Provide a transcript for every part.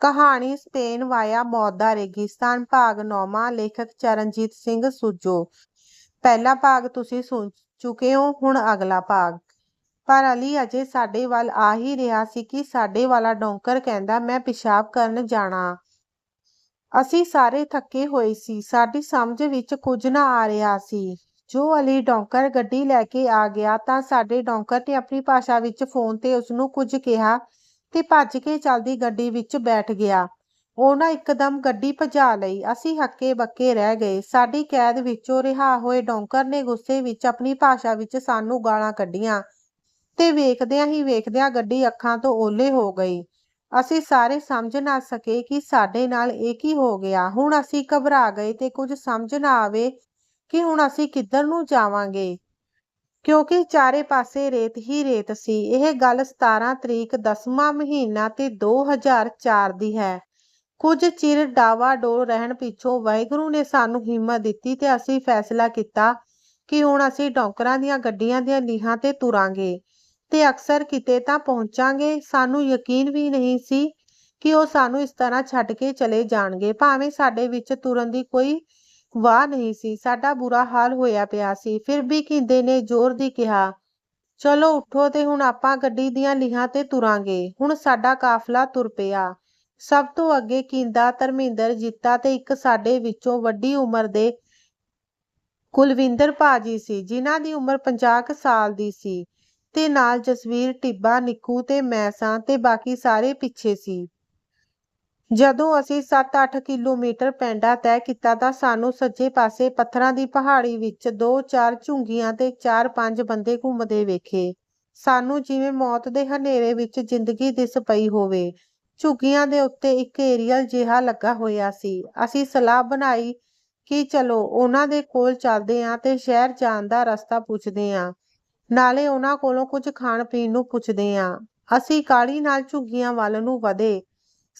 ਕਹਾਣੀ Spain via ਮੌਤ ਦਾ ਰੇਗਿਸਤਾਨ ਭਾਗ ਨੌਵਾਂ, ਲੇਖਕ ਚਰਨਜੀਤ ਸਿੰਘ ਸੁੱਜੋ। ਪਹਿਲਾ ਭਾਗ ਤੁਸੀਂ ਸੁਣ ਚੁੱਕੇ ਹੋ, ਹੁਣ ਅਗਲਾ ਭਾਗ। ਪਰ ਅਲੀ ਅਜੇ ਸਾਡੇ ਵੱਲ ਆ ਹੀ ਰਿਹਾ ਸੀ ਕਿ ਸਾਡੇ ਵਾਲਾ ਡੌਂਕਰ ਕਹਿੰਦਾ, ਮੈਂ ਪਿਸ਼ਾਬ ਕਰਨ ਜਾਣਾ ਅਸੀਂ ਸਾਰੇ ਥੱਕੇ ਹੋਏ ਸੀ। ਸਾਡੀ ਸਮਝ ਵਿੱਚ ਕੁਝ ਨਾ ਆ ਰਿਹਾ ਸੀ। ਜੋ ਅਲੀ ਡੌਂਕਰ ਗੱਡੀ ਲੈ ਕੇ ਆ ਗਿਆ, ਤਾਂ ਸਾਡੇ ਡੌਂਕਰ ਨੇ ਆਪਣੀ ਭਾਸ਼ਾ ਵਿੱਚ ਫੋਨ ਤੇ ਉਸਨੂੰ ਕੁਝ ਕਿਹਾ ਤੇ ਭੱਜ ਕੇ ਚੱਲਦੀ ਗੱਡੀ ਵਿੱਚ ਬੈਠ ਗਿਆ। ਉਹਨਾਂ ਇੱਕਦਮ ਗੱਡੀ ਭਜਾ ਲਈ। ਅਸੀਂ ਹੱਕੇ ਬੱਕੇ ਰਹਿ ਗਏ। ਸਾਡੀ ਕੈਦ ਵਿੱਚੋਂ ਰਿਹਾ ਹੋਏ ਡੌਂਕਰ ਨੇ ਗੁੱਸੇ ਵਿੱਚ ਆਪਣੀ ਭਾਸ਼ਾ ਵਿੱਚ ਸਾਨੂੰ ਗਾਲਾਂ ਕੱਢੀਆਂ ਤੇ ਵੇਖਦਿਆਂ ਹੀ ਵੇਖਦਿਆਂ ਗੱਡੀ ਅੱਖਾਂ ਤੋਂ ਓਲੇ ਹੋ ਗਈ। ਅਸੀਂ ਸਾਰੇ ਸਮਝ ਨਾ ਸਕੇ ਕਿ ਸਾਡੇ ਨਾਲ ਇਹ ਕੀ ਹੋ ਗਿਆ। ਹੁਣ ਅਸੀਂ ਘਬਰਾ ਗਏ ਤੇ ਕੁਝ ਸਮਝ ਨਾ ਆਵੇ ਕਿ ਹੁਣ ਅਸੀਂ ਕਿੱਧਰ ਨੂੰ ਜਾਵਾਂਗੇ। ਕਿਉਂਕਿ ਚਾਰੇ ਪਾਸੇ ਰੇਤ ਹੀ ਰੇਤ ਸੀ। ਇਹ ਗੱਲ 17 ਤਰੀਕ 10ਵਾਂ ਮਹੀਨਾ ਤੇ 2004 ਦੀ ਹੈ। ਕੁਝ ਚਿਰ ਡਾਵਾ ਡੋਲ ਰਹਿਣ ਪਿੱਛੋਂ ਵਾਹਿਗੁਰੂ ਨੇ ਸਾਨੂੰ ਹਿੰਮਤ ਦਿੱਤੀ ਤੇ ਅਸੀਂ ਫੈਸਲਾ ਕੀਤਾ ਕਿ ਹੁਣ ਅਸੀਂ ਡੌਂਕਰਾਂ ਦੀਆਂ ਗੱਡੀਆਂ ਦੀਆਂ ਲੀਹਾਂ ਤੇ ਤੁਰਾਂਗੇ ਤੇ ਅਕਸਰ ਕਿਤੇ ਤਾਂ ਪਹੁੰਚਾਂਗੇ। ਸਾਨੂੰ ਯਕੀਨ ਵੀ ਨਹੀਂ ਸੀ ਕਿ ਉਹ ਸਾਨੂੰ ਇਸ ਤਰ੍ਹਾਂ ਛੱਡ ਕੇ ਚਲੇ ਜਾਣਗੇ। ਭਾਵੇਂ ਸਾਡੇ ਵਿੱਚ ਤੁਰਨ ਦੀ ਕੋਈ ਵਾਹ ਨਹੀਂ ਸੀ, ਸਾਡਾ ਬੁਰਾ ਹਾਲ ਹੋਇਆ ਪਿਆ ਸੀ। ਫਿਰ ਵੀ ਕਿੰਦੇ ਨੇ ਜ਼ੋਰ ਦੀ ਕਿਹਾ, ਚਲੋ ਉੱਠੋ ਤੇ ਹੁਣ ਆਪਾਂ ਗੱਡੀ ਦੀਆਂ ਲੀਹਾਂ ਤੇ ਤੁਰਾਂਗੇ। ਹੁਣ ਸਾਡਾ ਕਾਫਲਾ ਤੁਰ ਪਿਆ। ਸਭ ਤੋਂ ਅੱਗੇ ਕਿੰਦਾ ਧਰਮਿੰਦਰ, ਜੀਤਾ ਤੇ ਇੱਕ ਸਾਡੇ ਵਿੱਚੋਂ ਵੱਡੀ ਉਮਰ ਦੇ ਕੁਲਵਿੰਦਰ ਭਾਜੀ ਸੀ, ਜਿਨ੍ਹਾਂ ਦੀ ਉਮਰ 50 ਸਾਲ ਦੀ ਸੀ। ਤੇ ਨਾਲ ਜਸਵੀਰ, ਟਿੱਬਾ, ਨਿੱਕੂ ਤੇ ਮੈਂ ਸਾਂ ਤੇ ਬਾਕੀ ਸਾਰੇ ਪਿੱਛੇ ਸੀ। ਜਦੋਂ ਅਸੀਂ 7-8 ਕਿਲੋਮੀਟਰ ਪੈਂਡਾ ਤੈਅ ਕੀਤਾ ਤਾਂ ਸਾਨੂੰ ਸੱਜੇ ਪਾਸੇ ਪੱਥਰਾਂ ਦੀ ਪਹਾੜੀ ਵਿੱਚ ਦੋ ਚਾਰ ਝੁੰਗੀਆਂ ਤੇ ਚਾਰ ਪੰਜ ਬੰਦੇ ਘੁੰਮਦੇ ਵੇਖੇ। ਸਾਨੂੰ ਜਿਵੇਂ ਮੌਤ ਦੇ ਹਨੇਰੇ ਵਿੱਚ ਜ਼ਿੰਦਗੀ ਦਿਸ ਪਈ ਹੋਵੇ, ਝੁੱਗੀਆਂ ਦੇ ਉੱਤੇ ਇੱਕ ਏਰੀਅਲ ਜਿਹਾ ਲੱਗਾ ਹੋਇਆ ਸੀ। ਅਸੀਂ ਸਲਾਹ ਬਣਾਈ ਕਿ ਚਲੋ ਉਹਨਾਂ ਦੇ ਕੋਲ ਚੱਲਦੇ ਆਂ ਤੇ ਸ਼ਹਿਰ ਜਾਣ ਦਾ ਰਸਤਾ ਪੁੱਛਦੇ ਆਂ ਨਾਲੇ ਉਹਨਾਂ ਕੋਲੋਂ ਕੁਝ ਖਾਣ ਪੀਣ ਨੂੰ ਪੁੱਛਦੇ ਆਂ ਅਸੀਂ ਕਾਲੀ ਨਾਲ ਝੁੱਗੀਆਂ ਵੱਲ ਨੂੰ ਵਧੇ।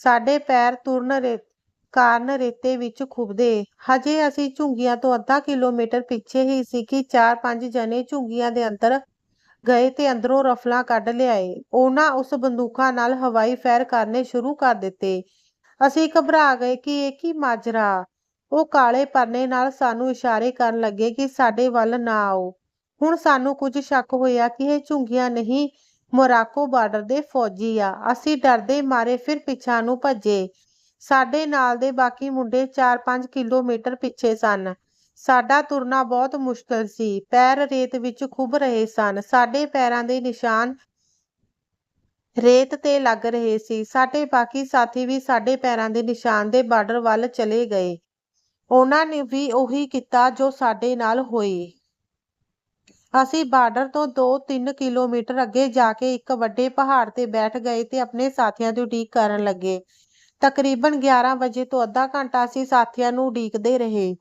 ਸਾਡੇ ਪੈਰ ਤੁਰਨ ਰੇ, ਕਾਰਨ ਰੇਤੇ ਵਿੱਚ ਖੁੱਬਦੇ। ਹਜੇ ਅਸੀਂ ਝੁੰਗੀਆਂ ਤੋਂ ਅੱਧਾ ਕਿਲੋਮੀਟਰ ਪਿੱਛੇ ਹੀ ਸੀ ਕਿ ਚਾਰ ਪੰਜ ਜਣੇ ਝੁੰਗੀਆਂ ਦੇ ਅੰਦਰ ਗਏ ਤੇ ਅੰਦਰੋਂ ਰਫਲਾਂ ਕੱਢ ਲਿਆਏ। ਉਹਨਾਂ ਉਸ ਬੰਦੂਕਾਂ ਨਾਲ ਹਵਾਈ ਫਾਇਰ ਕਰਨੇ ਸ਼ੁਰੂ ਕਰ ਦਿੱਤੇ। ਅਸੀਂ ਘਬਰਾ ਗਏ ਕਿ ਇਹ ਕੀ ਮਾਜਰਾ। ਉਹ ਕਾਲੇ ਪਰਨੇ ਨਾਲ ਸਾਨੂੰ ਇਸ਼ਾਰੇ ਕਰਨ ਲੱਗੇ ਕਿ ਸਾਡੇ ਵੱਲ ਨਾ ਆਓ। ਹੁਣ ਸਾਨੂੰ ਕੁਝ ਸ਼ੱਕ ਹੋਇਆ ਕਿ ਇਹ ਝੁੰਗੀਆਂ ਨਹੀਂ ਮੋਰਾਕੋ ਬਾਰਡਰ ਦੇ ਫੌਜੀ ਆ। ਅਸੀਂ ਡਰਦੇ ਮਾਰੇ ਫਿਰ ਪਿੱਛਾ ਨੂੰ ਭੱਜੇ। ਸਾਡੇ ਨਾਲ ਦੇ ਬਾਕੀ ਮੁੰਡੇ 4-5 ਕਿਲੋਮੀਟਰ ਪਿੱਛੇ ਸਨ। ਸਾਡਾ ਤੁਰਨਾ ਬਹੁਤ ਮੁਸ਼ਕਲ ਸੀ। ਪੈਰ ਰੇਤ ਵਿੱਚ ਖੁੱਭ ਰਹੇ ਸਨ। ਸਾਡੇ ਪੈਰਾਂ ਦੇ ਨਿਸ਼ਾਨ ਰੇਤ ਤੇ ਲੱਗ ਰਹੇ ਸੀ। ਸਾਡੇ ਬਾਕੀ ਸਾਥੀ ਵੀ ਸਾਡੇ ਪੈਰਾਂ ਦੇ ਨਿਸ਼ਾਨ ਦੇ ਬਾਰਡਰ ਵੱਲ ਚਲੇ ਗਏ। ਉਹਨਾਂ ਨੇ ਵੀ ਉਹੀ ਕੀਤਾ ਜੋ ਸਾਡੇ ਨਾਲ ਹੋਈ। ਅਸੀਂ ਬਾਰਡਰ ਤੋਂ 2-3 ਕਿਲੋਮੀਟਰ ਅੱਗੇ ਜਾ ਕੇ ਇੱਕ ਵੱਡੇ ਪਹਾੜ ਤੇ ਬੈਠ ਗਏ ਤੇ ਆਪਣੇ ਸਾਥੀਆਂ ਦੀ ਉਡੀਕ ਕਰਨ ਲੱਗੇ। ਤਕਰੀਬਨ 11 ਵਜੇ ਤੋਂ ਅੱਧਾ ਘੰਟਾ ਅਸੀਂ ਸਾਥੀਆਂ ਨੂੰ ਉਡੀਕਦੇ ਰਹੇ।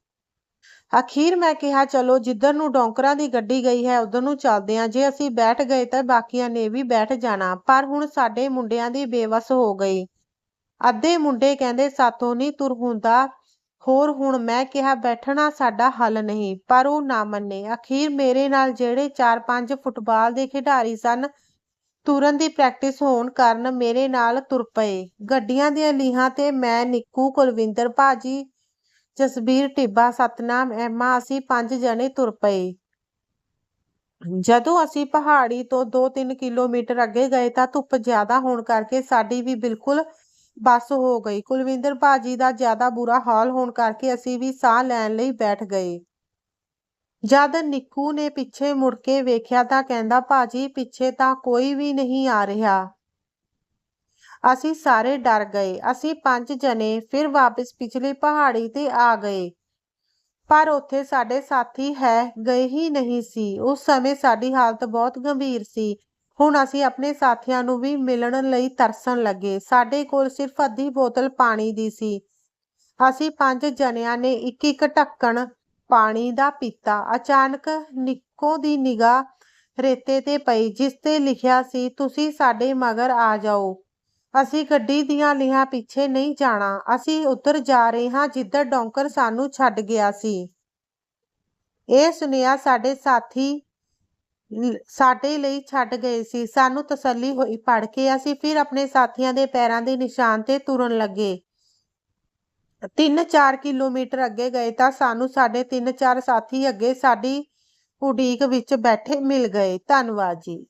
ਅਖੀਰ ਮੈਂ ਕਿਹਾ, ਚਲੋ, ਜਿੱਧਰ ਨੂੰ ਡੌਂਕਰਾਂ ਦੀ ਗੱਡੀ ਗਈ ਹੈ, ਉਧਰ ਨੂੰ ਚੱਲਦੇ ਹਾਂ। ਜੇ ਅਸੀਂ ਬੈਠ ਗਏ ਤਾਂ ਬਾਕੀਆਂ ਨੇ ਵੀ ਬੈਠ ਜਾਣਾ। ਪਰ ਹੁਣ ਸਾਡੇ ਮੁੰਡਿਆਂ ਦੀ ਬੇਵਸ ਹੋ ਗਈ। ਅੱਧੇ ਮੁੰਡੇ ਕਹਿੰਦੇ, ਸਾਥੋਂ ਨਹੀਂ ਤੁਰ ਹੁੰਦਾ। ਹੋਰ ਹੁਣ ਮੈਂ ਕਿਹਾ ਬੈਠਣਾ ਸਾਡਾ ਹੱਲ ਨਹੀਂ, ਪਰ ਉਹ ਨਾ ਮੰਨੇ। ਅਖੀਰ ਮੇਰੇ ਨਾਲ ਜਿਹੜੇ 4-5 ਫੁੱਟਬਾਲ ਦੇ ਖਿਡਾਰੀ ਸਨ, ਤੁਰਨ ਦੀ ਪ੍ਰੈਕਟਿਸ ਹੋਣ ਕਾਰਨ ਮੇਰੇ ਨਾਲ ਤੁਰ ਪਏ। ਗੱਡੀਆਂ ਦੀਆਂ ਲੀਹਾਂ ਤੇ ਮੈਂ, ਨਿੱਕੂ, ਕੁਲਵਿੰਦਰ, ਭਾਜੀ, ਜਸਬੀਰ, ਟਿੱਬਾ, ਸਤਨਾਮ, ਐਮਾ, ਅਸੀਂ ਪੰਜ ਜਣੇ ਤੁਰ ਪਏ। ਜਦੋਂ ਅਸੀਂ ਪਹਾੜੀ ਤੋਂ 2-3 ਕਿਲੋਮੀਟਰ ਅੱਗੇ ਗਏ ਤਾਂ ਧੁੱਪ ਜ਼ਿਆਦਾ ਹੋਣ ਕਰਕੇ ਸਾਡੀ ਵੀ ਬਿਲਕੁਲ ਬੱਸ ਹੋ ਗਈ। ਕੁਲਵਿੰਦਰ ਭਾਜੀ ਦਾ ਜ਼ਿਆਦਾ ਬੁਰਾ ਹਾਲ ਹੋਣ ਕਰਕੇ ਅਸੀਂ ਵੀ ਸਾਹ ਲੈਣ ਲਈ ਬੈਠ ਗਏ। ਜਦ ਨਿੱਕੂ ਨੇ ਪਿੱਛੇ ਮੁੜ ਕੇ ਵੇਖਿਆ ਤਾਂ ਕਹਿੰਦਾ, ਭਾਜੀ, ਪਿੱਛੇ ਤਾਂ ਕੋਈ ਵੀ ਨਹੀਂ ਆ ਰਿਹਾ। ਅਸੀਂ ਸਾਰੇ ਡਰ ਗਏ। ਅਸੀਂ ਪੰਜ ਜਣੇ ਫਿਰ ਵਾਪਸ ਪਿਛਲੀ ਪਹਾੜੀ ਤੇ ਆ ਗਏ। ਪਰ ਉੱਥੇ ਸਾਡੇ ਸਾਥੀ ਹੈ, ਗਏ ਹੀ ਨਹੀਂ ਸੀ। ਉਸ ਸਮੇਂ ਸਾਡੀ ਹਾਲਤ ਬਹੁਤ ਗੰਭੀਰ ਸੀ। ਹੁਣ ਅਸੀਂ ਆਪਣੇ ਸਾਥੀਆਂ ਨੂੰ ਵੀ ਮਿਲਣ ਲਈ ਤਰਸਣ ਲੱਗੇ। ਸਾਡੇ ਕੋਲ ਸਿਰਫ ਅੱਧੀ ਬੋਤਲ ਪਾਣੀ ਦੀ ਸੀ। ਅਸੀਂ ਪੰਜ ਜਣਿਆਂ ਨੇ ਇੱਕ ਇੱਕ ਢੱਕਣ ਪਾਣੀ ਦਾ ਪੀਤਾ। ਅਚਾਨਕ ਨਿੱਕੋ ਦੀ ਨਿਗਾਹ ਰੇਤੇ ਤੇ ਪਈ, ਜਿਸ ਤੇ ਲਿਖਿਆ ਸੀ, ਤੁਸੀਂ ਸਾਡੇ ਮਗਰ ਆ ਜਾਓ। ਅਸੀਂ ਗੱਡੀ ਦੀਆਂ ਲੀਹਾਂ ਪਿੱਛੇ ਨਹੀਂ ਜਾਣਾ। ਅਸੀਂ ਉੱਧਰ ਜਾ ਰਹੇ ਹਾਂ, ਜਿੱਧਰ ਡੌਂਕਰ ਸਾਨੂੰ ਛੱਡ ਗਿਆ ਸੀ। ਇਹ ਸੁਨੇਹਾ ਸਾਡੇ ਸਾਥੀ ਸਾਡੇ ਲਈ ਛੱਡ ਗਏ ਸੀ। ਸਾਨੂੰ ਤਸੱਲੀ ਹੋਈ ਪੜ ਕੇ ਅਸੀਂ ਫਿਰ ਆਪਣੇ ਸਾਥੀਆਂ ਦੇ ਪੈਰਾਂ ਦੇ ਨਿਸ਼ਾਨ ਤੇ ਤੁਰਨ ਲੱਗੇ। ਤਿੰਨ ਚਾਰ ਕਿਲੋਮੀਟਰ ਅੱਗੇ ਗਏ ਤਾਂ ਸਾਨੂੰ ਸਾਡੇ ਤਿੰਨ ਚਾਰ ਸਾਥੀ ਅੱਗੇ ਸਾਡੀ ਉਡੀਕ ਵਿੱਚ ਬੈਠੇ ਮਿਲ ਗਏ। ਧੰਨਵਾਦ ਜੀ।